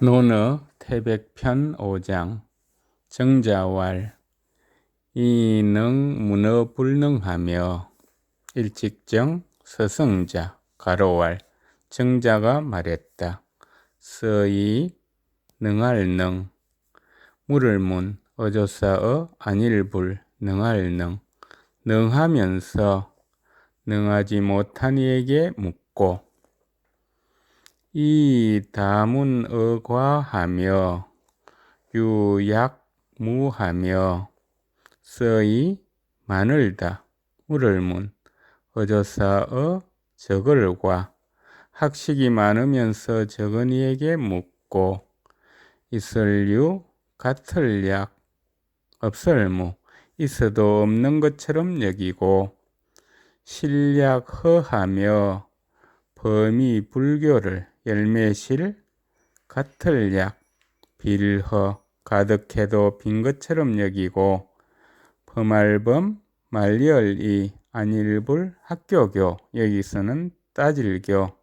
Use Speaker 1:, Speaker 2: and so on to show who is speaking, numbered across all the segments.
Speaker 1: 논어 태백편 5장 정자왈 이능 문어 불능하며 일직정 서성자 가로왈 정자가 말했다. 서이 능할 능 물을 문 어조사어 안일불 능할 능 능하면서 능하지 못한 이에게 묻고 이 다문어과하며 유약무하며 서이 마늘다. 물을문 어조사어 적을과 학식이 많으면서 적은이에게 묻고 있을유 같을 약 없을무 있어도 없는 것처럼 여기고 신략허하며 범위 불교를 열매실 같을 약 빌허 가득해도 빈 것처럼 여기고 범알범 말리얼이 안일불 학교교 여기서는 따질교.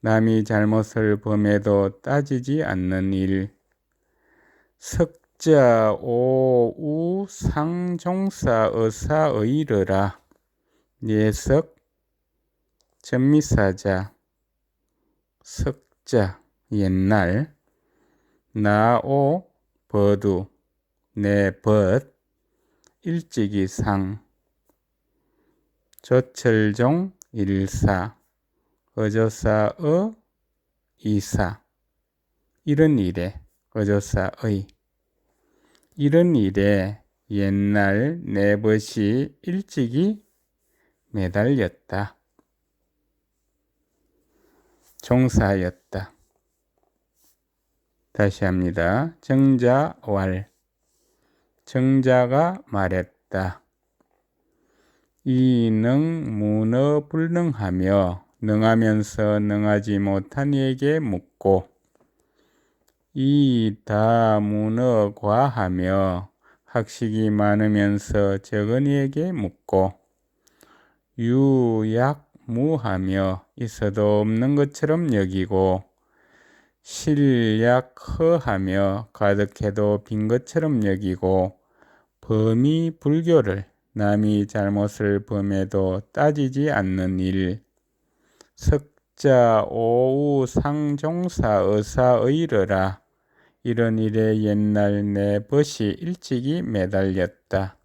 Speaker 1: 남이 잘못을 범해도 따지지 않는 일. 석자 오우 상종사 의사의르라. 예석 전미사자 석자 옛날. 나오 버두. 내벗. 일찍이 상. 조철종 일사. 어조사의 이사. 이런 일에 어조사의 이런 일에 옛날 내 벗이 일찍이 매달렸다. 종사였다. 다시 합니다. 정자왈. 정자가 말했다. 이능 문어 불능하며 능하면서 능하지 못한 이에게 묻고 이다 문어 과하며 학식이 많으면서 적은 이에게 묻고 유약 무하며 있어도 없는 것처럼 여기고 실약허하며 가득해도 빈 것처럼 여기고 범이 불교를 남이 잘못을 범해도 따지지 않는 일 석자 오우 상종사 의사의르라 이런 일에 옛날 내 벗이 일찍이 매달렸다.